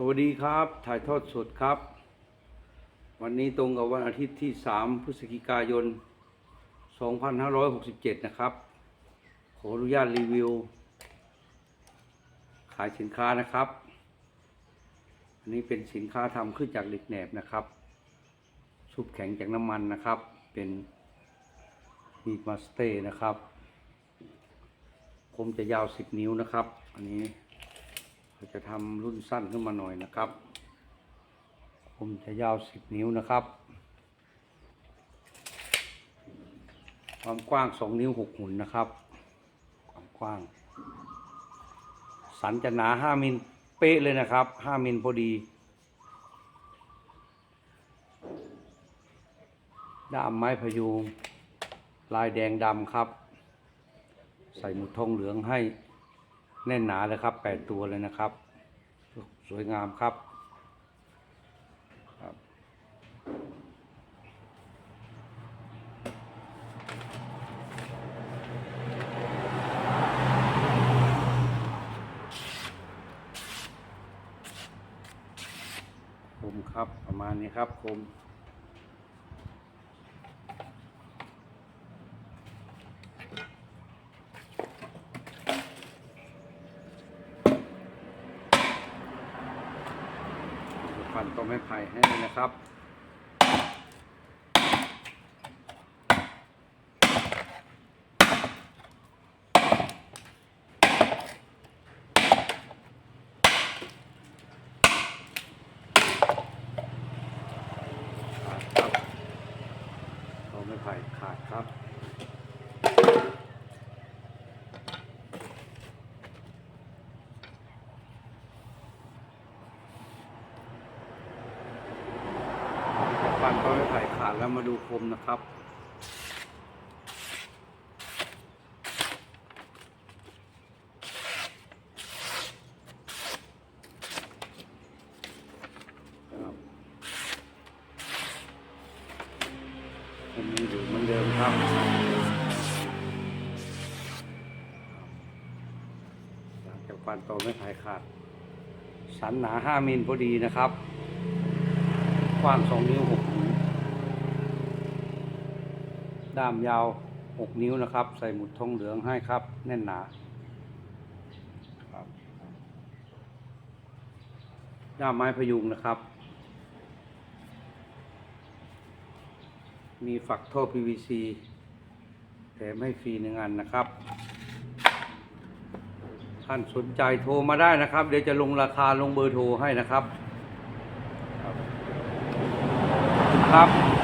สวัสดีครับ ถ่ายทอดสดครับ วันนี้ตรงกับวันอาทิตย์ที่ 3 พฤศจิกายน 2567 นะครับ ขออนุญาตรีวิว ขายสินค้านะครับ อันนี้เป็นสินค้าทำขึ้นจากเหล็กแหนบนะครับชุบแข็งจากน้ำมันนะครับ เป็นมีมาสเตนะครับ คมจะยาว 10 นิ้วนะครับ อันนี้ เราจะทำรุ่นสั้นขึ้นมาหน่อยนะครับ ผมจะยาว10นิ้วนะครับ ความกว้าง2นิ้ว6หุ่นนะครับ ความกว้าง สันจะหนา5มิลเป๊ะเลยนะครับ5มิลพอดี ด้ามไม้พยุงลายแดงดำครับ ใส่หมุดทองเหลืองให้ แน่นหนาเลยครับแปดตัวเลยนะครับ สวยงามครับครับคมครับประมาณนี้ครับคม ฟันต้นไม้ไผ่ให้นะครับ ขาดครับต้นไม้ไผ่ขาดครับ ฟันต้นไม้ไผ่ขาดแล้วมาดูคมนะครับครับยังอยู่เหมือนเดิมครับหลังจากฟันต้นไม้ไผ่ขาด สันหนา 5มิลพอดีนะครับกว้าง 2 นิ้ว6นิ้ว ด้ามยาว 6 นิ้วนะครับ ใส่หมุดทองเหลืองให้ครับ แน่นหนาครับด้ามไม้พยุงนะครับ มีฝักท่อ PVC แถมให้ฟรีหนึ่งอันนะครับ ท่านสนใจโทรมาได้นะครับ เดี๋ยวจะลงราคาลงเบอร์โทรให้นะครับ ครับ